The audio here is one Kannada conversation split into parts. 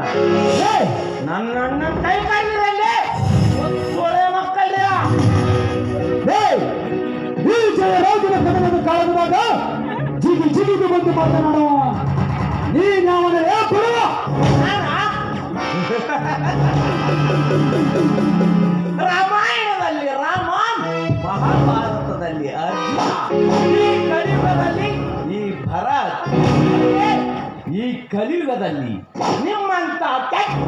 ನನ್ನ ಅಣ್ಣ ಕೈ ಕಾಲಿರಲ್ಲೇ ಸೊಳೆ ಮಕ್ಕಳ್ಯ ಈ ಜಯರಾಜನ ಕದನದ ಕಾಲದಾಗ ಜಿಗಿ ಜಿಗಿದು ಬಂದು ಮಾತನಾಡುವ ನೀನ್ಯಾವನೇ ಬರುವ ರಾಮಾಯಣದಲ್ಲಿ ರಾಮ ಮಹಾಭಾರತದಲ್ಲಿ ಅರ್ಜುನ ಕಲಿಯುಗದಲ್ಲಿ ನಿಮ್ಮಂತ ಕೆಟ್ಟ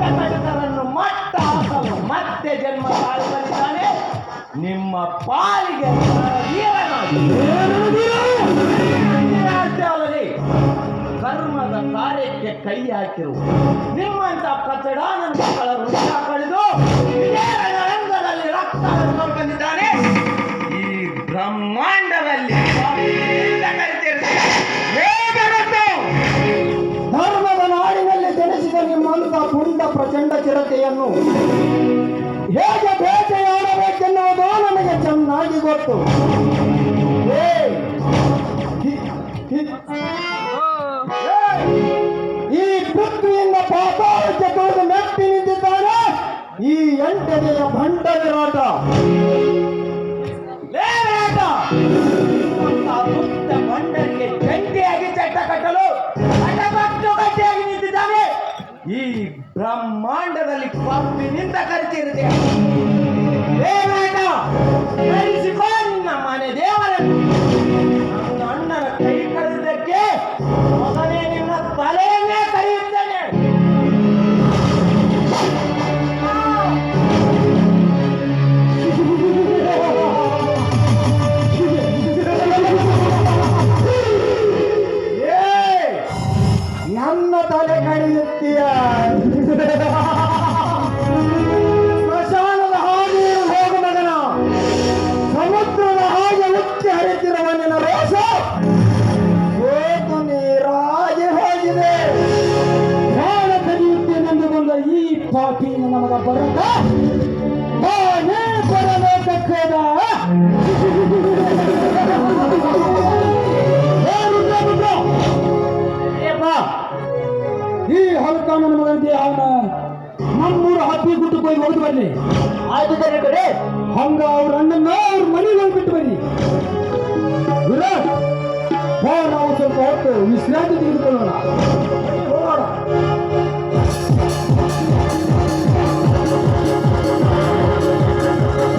ಮಟ್ಟ ಹಾಕಲು ಮತ್ತೆ ಜನ್ಮ ತಾಳ್ತಾನೆ ನಿಮ್ಮ ಪಾಲಿಗೆ ಕರ್ಮದ ಕಾರ್ಯಕ್ಕೆ ಕೈ ಹಾಕಿರು. ನಿಮ್ಮಂತ ಕಚಡಾನ ಮಕ್ಕಳ ವೃಕ್ಷ ಕಳೆದು ರಕ್ತ ಚಿರತೆಯನ್ನು ಹೇಗೆ ಬೇಟೆಯಾಡಬೇಕೆನ್ನುವುದು ನನಗೆ ಚೆನ್ನಾಗಿ ಗೊತ್ತು. ಈ ಪೃಥ್ವಿಯಿಂದ ಪಾತಾಳಕ್ಕೆ ತೊಳೆದು ಮೆಟ್ಟಿ ನಿಂತಿದ್ದಾನೆ ಈ ಎಂಟನೆಯ ಭಂಡ ವಿರಾಟ ಈ ಬ್ರಹ್ಮಾಂಡದಲ್ಲಿ ಪಂಪಿನಿಂದ ಕರಿತಿರುತ್ತೆ. ಸ್ಮಶಾನದ ಹಾಗೆ ಹೋಗು ಮಗನ. ಸಮುದ್ರದ ಹಾಗೆ ಉಕ್ಕಿ ಹರಿತಿರುವ ನಿನ್ನ ರೋಷ. ನೀರಾಗಿ ಹೋಗಿದೆ. ಪ್ರಾಣ ಬಂದ ಈ ಪಾಪಿ ನಮಗ ಬರಕ ನಮ್ಮೂರ ಹಾಪಿ ಗುಟ್ಟು ಹೋಗಿ ಹೊಡೆದು ಬನ್ನಿ ಆಯ್ತು ಕಡೆ ಹಂಗ ಅವ್ರ ಅಣ್ಣನ್ನ ಅವ್ರ ಮನೆಗೆ ಹೋಗಿ ಬಿಟ್ಟು ಬನ್ನಿ ವಿರಾಟ್ ಬಾ ನಾವು ಸ್ವಲ್ಪ ಹೊತ್ತು ವಿಶ್ರಾಂತಿ ತೆಗೆದುಕೊಳ್ಳೋಣ.